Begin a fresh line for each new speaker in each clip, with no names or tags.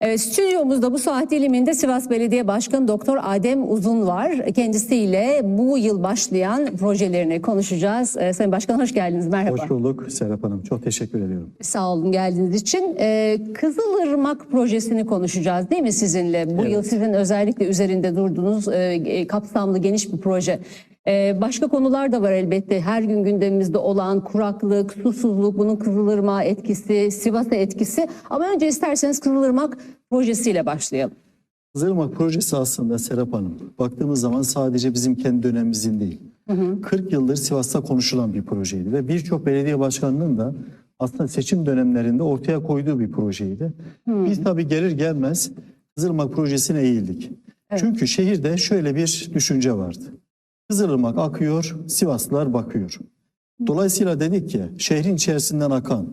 Evet, stüdyomuzda bu saat diliminde Sivas Belediye Başkanı Doktor Adem Uzun var. Kendisiyle bu yıl başlayan projelerini konuşacağız. Ee, Sayın Başkan hoş geldiniz. Merhaba.
Hoş bulduk Serap Hanım. Çok teşekkür ediyorum.
Sağ olun geldiğiniz için. Ee, Kızılırmak projesini konuşacağız değil mi sizinle? Bu
Evet.
yıl sizin özellikle üzerinde durduğunuz e, e, kapsamlı geniş bir proje. Ee, başka konular da var elbette. Her gün gündemimizde olan kuraklık, susuzluk, bunun Kızılırmak'a etkisi, Sivas'a etkisi. Ama önce isterseniz Kızılırmak projesiyle başlayalım.
Kızılırmak projesi aslında Serap Hanım baktığımız zaman sadece bizim kendi dönemimizin değil. 40 yıldır Sivas'ta konuşulan bir projeydi ve birçok belediye başkanının da aslında seçim dönemlerinde ortaya koyduğu bir projeydi. Biz tabii gelir gelmez Kızılırmak projesine eğildik. Çünkü şehirde şöyle bir düşünce vardı. Kızılırmak akıyor, Sivaslılar bakıyor. Dolayısıyla dedik ki şehrin içerisinden akan,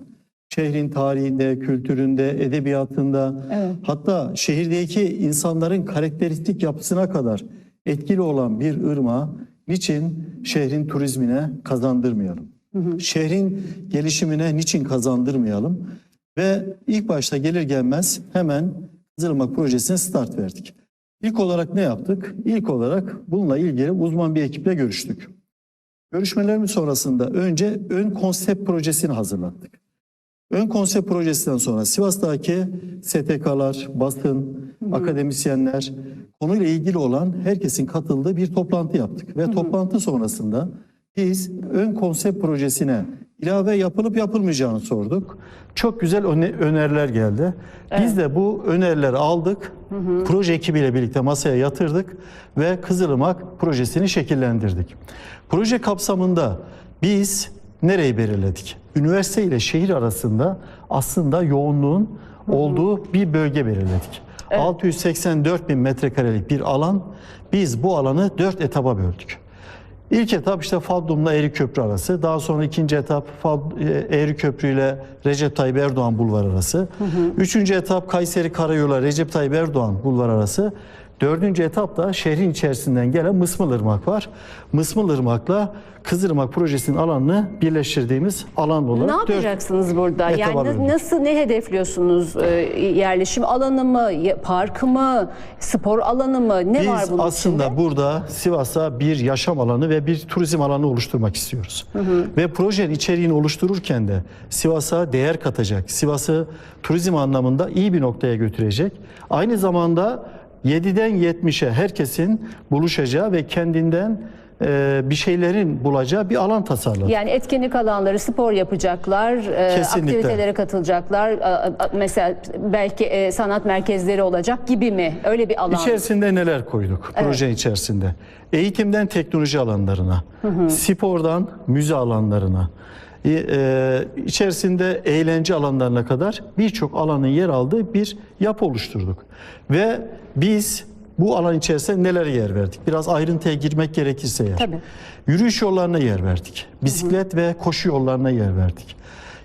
şehrin tarihinde, kültüründe, edebiyatında
Evet.
hatta şehirdeki insanların karakteristik yapısına kadar etkili olan bir ırmağı niçin şehrin turizmine kazandırmayalım? Şehrin gelişimine niçin kazandırmayalım? Ve ilk başta gelir gelmez hemen Kızılırmak projesine start verdik. İlk olarak ne yaptık? İlk olarak bununla ilgili uzman bir ekiple görüştük. Görüşmelerimiz sonrasında önce ön konsept projesini hazırlattık. Ön konsept projesinden sonra Sivas'taki STK'lar, basın, akademisyenler, konuyla ilgili olan herkesin katıldığı bir toplantı yaptık. Ve toplantı sonrasında biz ön konsept projesine ilave yapılıp yapılmayacağını sorduk. Çok güzel öne- öneriler geldi. Biz de bu önerileri aldık. Proje ekibiyle birlikte masaya yatırdık ve Kızılırmak projesini şekillendirdik. Proje kapsamında biz nereyi belirledik? Üniversite ile şehir arasında aslında yoğunluğun olduğu bir bölge belirledik. 684 bin metrekarelik bir alan. Biz bu alanı dört etaba böldük. İlk etap işte Fadlum'la Eğri Köprü arası. Daha sonra ikinci etap Eğri Köprü ile Recep Tayyip Erdoğan Bulvarı arası. Üçüncü etap Kayseri Karayolu Recep Tayyip Erdoğan Bulvarı arası. Dördüncü etapta şehrin içerisinden gelen Mısmılırmak var. Mısmılırmak'la Kızılırmak projesinin alanını birleştirdiğimiz alan
Ne
olarak dört
yapacaksınız burada? Yani nasıl ne hedefliyorsunuz? Ee, yerleşim alanı mı, parkı mı, spor alanı mı? Ne
Biz
var bunun
aslında
içinde?
burada Sivas'a bir yaşam alanı ve bir turizm alanı oluşturmak istiyoruz. Ve projenin içeriğini oluştururken de Sivas'a değer katacak, Sivas'ı turizm anlamında iyi bir noktaya götürecek. Aynı zamanda 7'den 70'e herkesin buluşacağı ve kendinden e, bir şeylerin bulacağı bir alan tasarladık.
Yani etkinlik alanları, spor yapacaklar, e,
Kesinlikle.
aktivitelere katılacaklar. a- a- Mesela belki e, sanat merkezleri olacak gibi mi? Öyle bir alan.
İçerisinde neler koyduk projenin içerisinde? Eğitimden teknoloji alanlarına, spordan müze alanlarına, e, e, içerisinde eğlence alanlarına kadar birçok alanın yer aldığı bir yapı oluşturduk. Ve biz bu alan içerisinde neler yer verdik? Biraz ayrıntıya girmek gerekirse eğer.
Tabii.
Yürüyüş yollarına yer verdik. Bisiklet ve koşu yollarına yer verdik.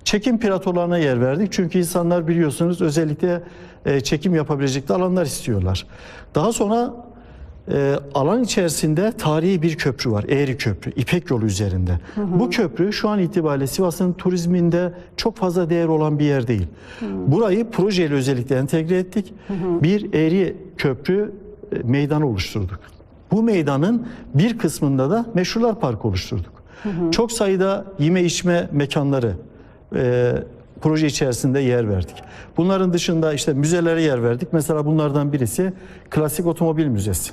Çekim platolarına yer verdik. Çünkü insanlar biliyorsunuz özellikle e, çekim yapabilecek de alanlar istiyorlar. Daha sonra e, alan içerisinde tarihi bir köprü var. Eğri Köprü, İpek Yolu üzerinde. Bu köprü şu an itibariyle Sivas'ın turizminde çok fazla değer olan bir yer değil. Burayı projeyle özellikle entegre ettik. Bir Eğri Köprü e, meydanı oluşturduk. Bu meydanın bir kısmında da Meşrular Parkı oluşturduk. Çok sayıda yeme içme mekanları e, proje içerisinde yer verdik. Bunların dışında işte müzelere yer verdik. Mesela bunlardan birisi Klasik Otomobil Müzesi.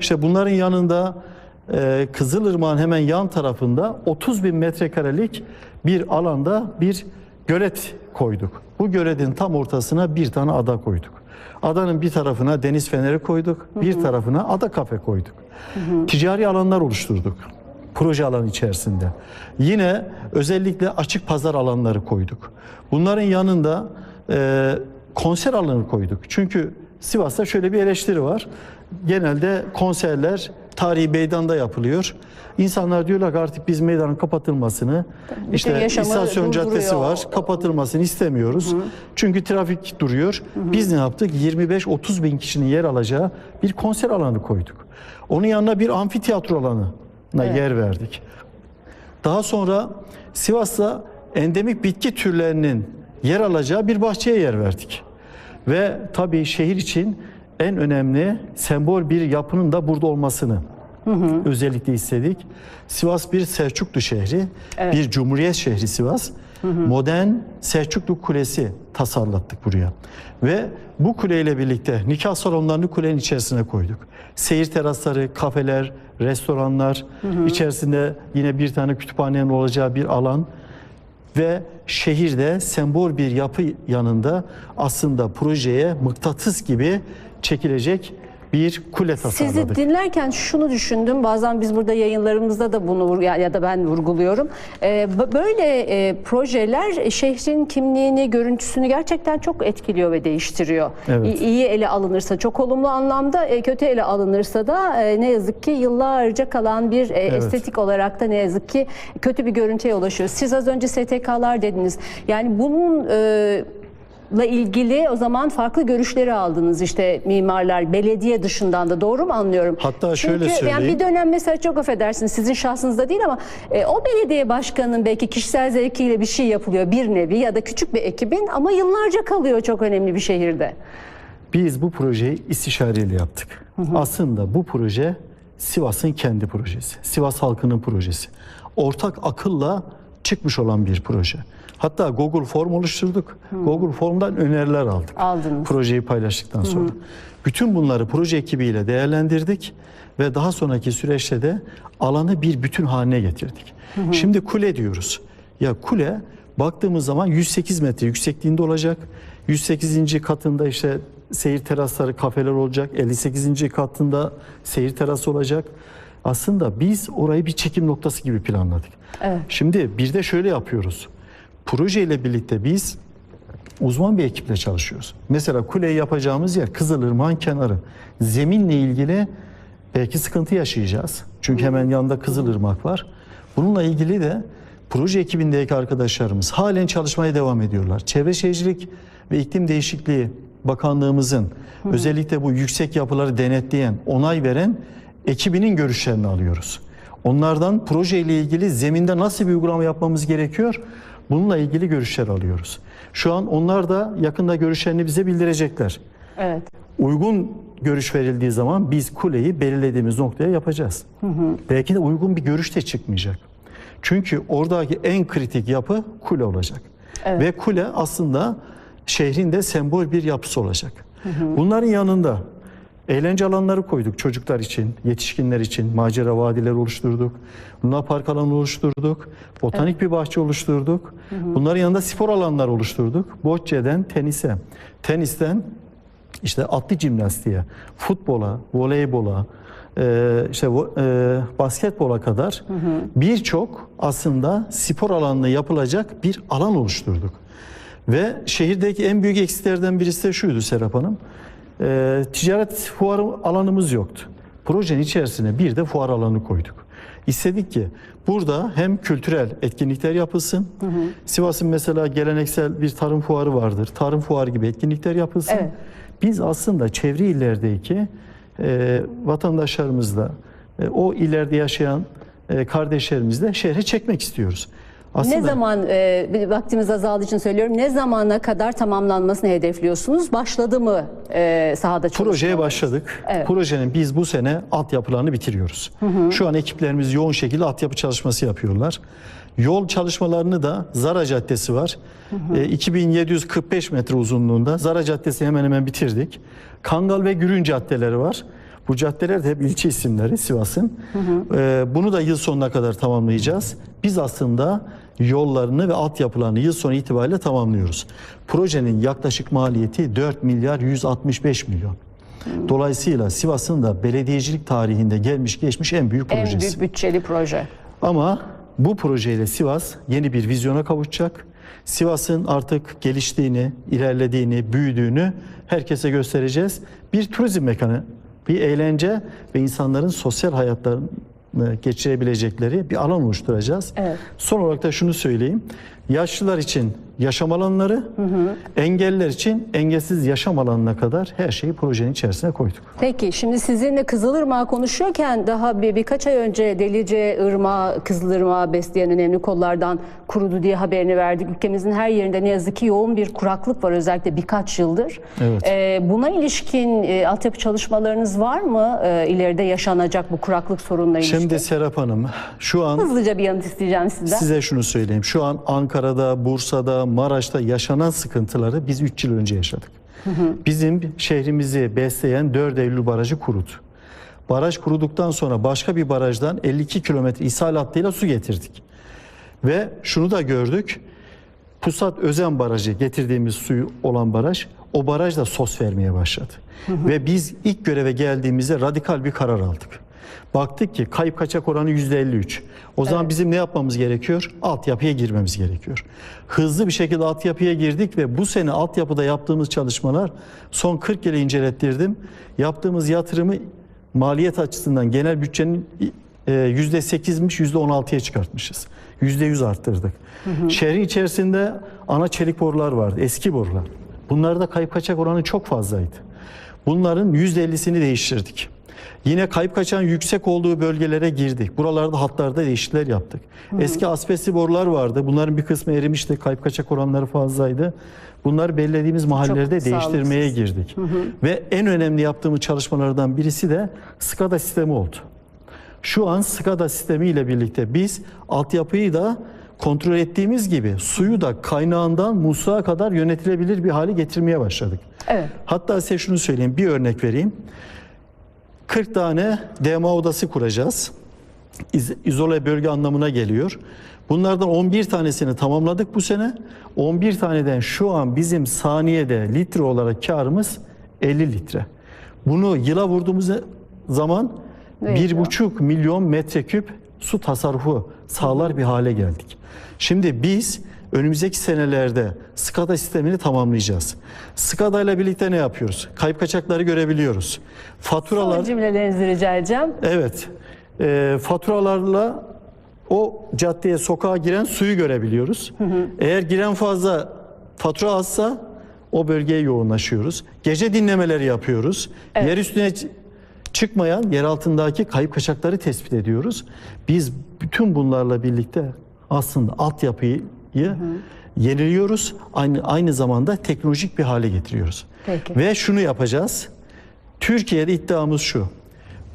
İşte bunların yanında e, Kızılırmak'ın hemen yan tarafında 30 bin metrekarelik bir alanda bir gölet koyduk. Bu göletin tam ortasına bir tane ada koyduk. Adanın bir tarafına deniz feneri koyduk, bir tarafına ada kafe koyduk. Ticari alanlar oluşturduk proje alanı içerisinde. Yine özellikle açık pazar alanları koyduk. Bunların yanında e, konser alanı koyduk. Çünkü Sivas'ta şöyle bir eleştiri var. Genelde konserler tarihi meydanda yapılıyor. İnsanlar diyorlar ki artık biz meydanın kapatılmasını, işte
yaşamı
istasyon caddesi var, kapatılmasını istemiyoruz. Çünkü trafik duruyor. Biz ne yaptık? 25-30 bin kişinin yer alacağı bir konser alanı koyduk. Onun yanına bir amfiteyatro alanına yer verdik. Daha sonra Sivas'ta endemik bitki türlerinin yer alacağı bir bahçeye yer verdik. Ve tabii şehir için en önemli sembol bir yapının da burada olmasını özellikle istedik. Sivas bir Selçuklu şehri, bir cumhuriyet şehri Sivas. Modern Selçuklu Kulesi tasarlattık buraya. Ve bu kuleyle birlikte nikah salonlarını kulenin içerisine koyduk. Seyir terasları, kafeler, restoranlar, içerisinde yine bir tane kütüphanenin olacağı bir alan ve şehirde sembol bir yapı yanında aslında projeye mıknatıs gibi çekilecek bir kule tasarladık.
Sizi dinlerken şunu düşündüm. Bazen biz burada yayınlarımızda da bunu ya, da ben vurguluyorum. Ee, böyle e, projeler şehrin kimliğini, görüntüsünü gerçekten çok etkiliyor ve değiştiriyor.
Evet.
İ- İyi ele alınırsa çok olumlu anlamda, e, kötü ele alınırsa da e, ne yazık ki yıllarca kalan bir e, estetik olarak da ne yazık ki kötü bir görüntüye ulaşıyor. Siz az önce STK'lar dediniz. Yani bunun e, la ilgili o zaman farklı görüşleri aldınız işte mimarlar belediye dışından da doğru mu anlıyorum?
Hatta şöyle
Çünkü yani
söyleyeyim.
bir dönem mesela çok affedersiniz sizin şahsınızda değil ama e, o belediye başkanının belki kişisel zevkiyle bir şey yapılıyor bir nevi ya da küçük bir ekibin ama yıllarca kalıyor çok önemli bir şehirde.
Biz bu projeyi istişareyle yaptık. Aslında bu proje Sivas'ın kendi projesi. Sivas halkının projesi. Ortak akılla çıkmış olan bir proje. Hatta Google Form oluşturduk. Google Form'dan öneriler aldık.
Aldınız.
Projeyi paylaştıktan sonra. Bütün bunları proje ekibiyle değerlendirdik ve daha sonraki süreçte de alanı bir bütün haline getirdik. Şimdi kule diyoruz. Ya kule baktığımız zaman 108 metre yüksekliğinde olacak. 108. katında işte seyir terasları, kafeler olacak. 58. katında seyir terası olacak. Aslında biz orayı bir çekim noktası gibi planladık.
Evet.
Şimdi bir de şöyle yapıyoruz. Projeyle birlikte biz uzman bir ekiple çalışıyoruz. Mesela kuleyi yapacağımız yer Kızılırmak'ın kenarı. Zeminle ilgili belki sıkıntı yaşayacağız. Çünkü hemen yanında Kızılırmak var. Bununla ilgili de proje ekibindeki arkadaşlarımız halen çalışmaya devam ediyorlar. Çevre Şehircilik ve İklim Değişikliği Bakanlığımızın özellikle bu yüksek yapıları denetleyen, onay veren ekibinin görüşlerini alıyoruz. Onlardan projeyle ilgili zeminde nasıl bir uygulama yapmamız gerekiyor? Bununla ilgili görüşler alıyoruz. Şu an onlar da yakında görüşlerini bize bildirecekler.
Evet.
Uygun görüş verildiği zaman biz kuleyi belirlediğimiz noktaya yapacağız. Belki de uygun bir görüş de çıkmayacak. Çünkü oradaki en kritik yapı kule olacak. Ve kule aslında şehrin de sembol bir yapısı olacak. Bunların yanında eğlence alanları koyduk çocuklar için, yetişkinler için. Macera vadileri oluşturduk. Luna Park alanı oluşturduk. Botanik bir bahçe oluşturduk. Bunların yanında spor alanları oluşturduk. Bocce'den tenise, tenisten işte atlı jimnastiğe, futbola, voleybola, e, işte e, basketbola kadar birçok aslında spor alanında yapılacak bir alan oluşturduk. Ve şehirdeki en büyük eksiklerden birisi de şuydu Serap Hanım. E, ticaret fuarı alanımız yoktu. Projenin içerisine bir de fuar alanı koyduk. İstedik ki burada hem kültürel etkinlikler yapılsın. Sivas'ın mesela geleneksel bir tarım fuarı vardır. Tarım fuarı gibi etkinlikler yapılsın.
Evet.
Biz aslında çevre illerdeki e, vatandaşlarımızla, e, o illerde yaşayan e, kardeşlerimizle şehre çekmek istiyoruz. Aslında
Ne zaman e, vaktimiz azaldığı için söylüyorum. Ne zamana kadar tamamlanmasını hedefliyorsunuz? Başladı mı e, sahada çalışma?
projeye başladık.
Evet.
Projenin biz bu sene altyapılarını bitiriyoruz. Şu an ekiplerimiz yoğun şekilde altyapı çalışması yapıyorlar. Yol çalışmalarını da Zara Caddesi var. E, 2745 metre uzunluğunda. Zara Caddesi hemen hemen bitirdik. Kangal ve Gürün caddeleri var. Bu caddeler de hep ilçe isimleri Sivas'ın. E, bunu da yıl sonuna kadar tamamlayacağız. Biz aslında yollarını ve altyapılarını yıl sonu itibariyle tamamlıyoruz. Projenin yaklaşık maliyeti 4 milyar 165 milyon. Dolayısıyla Sivas'ın da belediyecilik tarihinde gelmiş geçmiş en büyük
En
projesi.
büyük bütçeli proje.
Ama bu projeyle Sivas yeni bir vizyona kavuşacak. Sivas'ın artık geliştiğini, ilerlediğini, büyüdüğünü herkese göstereceğiz. Bir turizm mekanı, bir eğlence ve insanların sosyal hayatlarını geçirebilecekleri bir alan oluşturacağız.
Evet.
Son olarak da şunu söyleyeyim. Yaşlılar için yaşam alanları, engelliler için engelsiz yaşam alanına kadar her şeyi projenin içerisine koyduk.
Peki şimdi sizinle Kızılırmak konuşuyorken daha bir birkaç ay önce Delice Irmağı, Kızılırmağı besleyen önemli kollardan kurudu diye haberini verdik. Ülkemizin her yerinde ne yazık ki yoğun bir kuraklık var özellikle birkaç yıldır.
Evet.
Ee, buna ilişkin e, altyapı çalışmalarınız var mı? Ee, ileride yaşanacak bu kuraklık sorununa ilişkin.
Şimdi Serap Hanım şu an
Hızlıca bir yanıt isteyeceğim sizden.
size şunu söyleyeyim. Şu an Ankara'da, Bursa'da, Maraş'ta yaşanan sıkıntıları biz 3 yıl önce yaşadık. Bizim şehrimizi besleyen 4 Eylül Barajı kurudu. Baraj kuruduktan sonra başka bir barajdan 52 kilometre ishal hattıyla su getirdik. Ve şunu da gördük. Pusat Özen Barajı getirdiğimiz suyu olan baraj o baraj da sos vermeye başladı. Ve biz ilk göreve geldiğimizde radikal bir karar aldık. Baktık ki kayıp kaçak oranı %53. O zaman bizim ne yapmamız gerekiyor? Altyapıya girmemiz gerekiyor. Hızlı bir şekilde altyapıya girdik ve bu sene altyapıda yaptığımız çalışmalar son 40 yılı incelettirdim. Yaptığımız yatırımı maliyet açısından genel bütçenin e, %8'miş %16'ya çıkartmışız. %100 arttırdık. Şehrin içerisinde ana çelik borular vardı, eski borular. Bunlarda kayıp kaçak oranı çok fazlaydı. Bunların %50'sini değiştirdik. Yine kayıp kaçağın yüksek olduğu bölgelere girdik. Buralarda hatlarda değişiklikler yaptık. Eski asbestli borular vardı. Bunların bir kısmı erimişti. Kayıp kaçak oranları fazlaydı. Bunları belirlediğimiz mahallelerde
Çok
değiştirmeye
sağlıksız.
girdik. Ve en önemli yaptığımız çalışmalardan birisi de SCADA sistemi oldu. Şu an SCADA sistemi ile birlikte biz altyapıyı da kontrol ettiğimiz gibi suyu da kaynağından musluğa kadar yönetilebilir bir hale getirmeye başladık.
Evet.
Hatta size şunu söyleyeyim, bir örnek vereyim. 40 tane DMA odası kuracağız. İz- İzole bölge anlamına geliyor. Bunlardan 11 tanesini tamamladık bu sene. 11 taneden şu an bizim saniyede litre olarak karımız 50 litre. Bunu yıla vurduğumuz zaman
yapıyor?
1,5 milyon metreküp su tasarrufu sağlar bir hale geldik. Şimdi biz önümüzdeki senelerde SCADA sistemini tamamlayacağız. SCADA ile birlikte ne yapıyoruz? Kayıp kaçakları görebiliyoruz. Faturalar
Son cümlelerinizi rica edeceğim.
Evet. E, faturalarla o caddeye, sokağa giren suyu görebiliyoruz. Eğer giren fazla fatura azsa o bölgeye yoğunlaşıyoruz. Gece dinlemeleri yapıyoruz. Yer üstüne çıkmayan yer altındaki kayıp kaçakları tespit ediyoruz. Biz bütün bunlarla birlikte aslında altyapıyı yeniliyoruz. Aynı aynı zamanda teknolojik bir hale getiriyoruz.
Peki.
Ve şunu yapacağız. Türkiye'de iddiamız şu.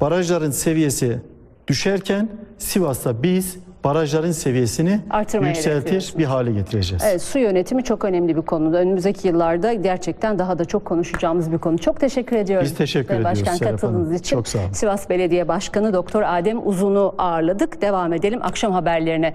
Barajların seviyesi düşerken Sivas'ta biz barajların seviyesini
Artırmayı
yükseltir bir hale getireceğiz.
Evet, su yönetimi çok önemli bir konu. Önümüzdeki yıllarda gerçekten daha da çok konuşacağımız bir konu. Çok teşekkür ediyorum.
Biz teşekkür ediyoruz
Başkan katıldığınız
Hanım.
için.
Çok sağ olun.
Sivas Belediye Başkanı Doktor Adem Uzun'u ağırladık. Devam edelim akşam haberlerine.